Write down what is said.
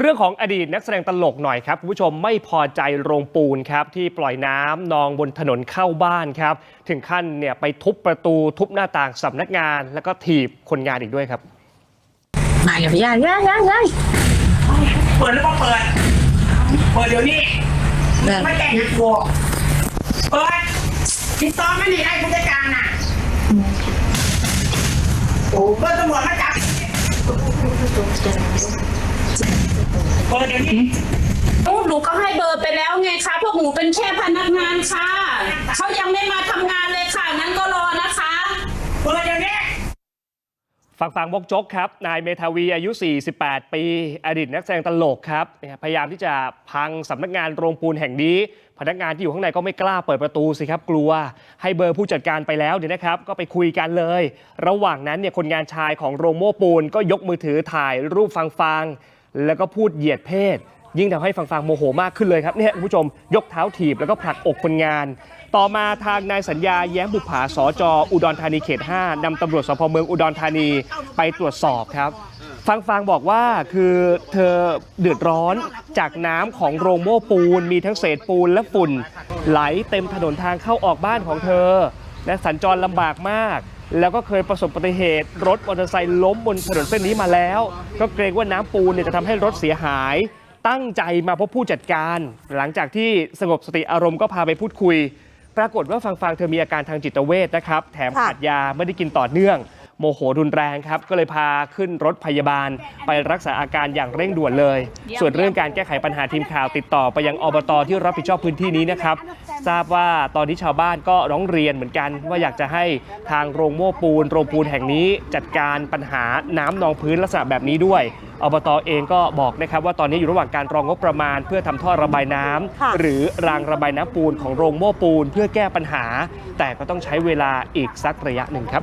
เรื่องของอดีตนักแสดงตลกหน่อยครับคุณผู้ชมไม่พอใจโรงปูนครับที่ปล่อยน้ำนองบนถนนเข้าบ้านครับ ถึงขั้นเนี่ยไปทุบประตูทุบหน้าต่างสำนักงาน แล้วก็ถีบคนงานอีกด้วยครับ มาอย่าไปย่าย่าย่าย่าเปิดหรือเปล่าเปิด เปิดเดี๋ยวนี้นั่นไม่แต่งนะกูเปิดติดต่อไม่ได้ไอ้ผู้จัดการน่ะโอ้เปิดตำรวจมาจับ เดเดี๋ยวนี้ลูกหนูก็ให้เบอร์ไปแล้วไงคะพวกหนูเป็นแค่พนักงานค่ะเขายังไม่มาทำงานเลยค่ะงั้นก็รอนะคะเปิดเดี๋ยวนี้ฝั่งฝั่งบกจกครับ นายเมทาวีอายุ 48 ปี อดีตนักแสดงตลกครับ พยายามที่จะพังสำนักงานโรงปูนแห่งนี้ พนักงานที่อยู่ข้างในก็ไม่กล้าเปิดประตูสิครับ กลัว ให้เบอร์ผู้จัดการไปแล้วเนี่ยนะครับ ก็ไปคุยกันเลย ระหว่างนั้นเนี่ยคนงานชายของโรงโม่ปูนก็ยกมือถือถ่ายรูปฟังฟัง แล้วก็พูดเหยียดเพศ ยิ่งทำให้ฟังฟังๆโมโหมากขึ้นเลยครับเนี่ยคุณผู้ชมยกเท้าถีบแล้วก็ผลักอกคนงาน ต่อมาทางนายสัญญาแย้มบุภาสจอุดรธานีเขต 5นำตำรวจสพเมืองอุดรธานีไปตรวจสอบครับฟังฟังบอกว่าคือเธอเดือดร้อนจากน้ำของโรงโม่ปูน มีทั้งเศษปูนและฝุ่น ไหลเต็มถนนทางเข้าออกบ้านของเธอ และสัญจรลำบากมาก แล้วก็เคยประสบอุบัติเหตุ รถมอเตอร์ไซค์ล้มบนถนนเส้นนี้มาแล้ว ก็เกรงว่าน้ำปูนเนี่ยจะทำให้รถเสียหาย ตั้งใจมาพบผู้จัดการ หลังจากที่สงบสติอารมณ์ก็พาไปพูดคุย ปรากฏว่าฟังฟังๆเธอมีอาการทางจิตเวชนะครับ แถมค่ะขาดยาไม่ได้กินต่อเนื่อง โมโหรุนแรงครับ ก็เลยพาขึ้นรถพยาบาล ไปรักษาอาการอย่างเร่งด่วนเลย ส่วนเรื่องการแก้ไขปัญหาทีมข่าวติดต่อไปยังอบตที่รับผิดชอบพื้นที่นี้นะครับ ทราบว่าตอนนี้ชาวบ้านก็ร้องเรียนเหมือนกัน ว่าอยากจะให้ทางโรงโม่ปูน โรงปูนแห่งนี้จัดการปัญหาน้ำนองพื้นลักษณะแบบนี้ด้วยอบตเองก็บอกนะครับว่าตอนนี้อยู่ระหว่างการรองงบประมาณ เพื่อทำท่อระบายน้ำค่ะหรือรางระบายน้ำปูนของโรงโม่ปูน เพื่อแก้ปัญหา แต่ก็ต้องใช้เวลาอีกสักระยะหนึ่งครับ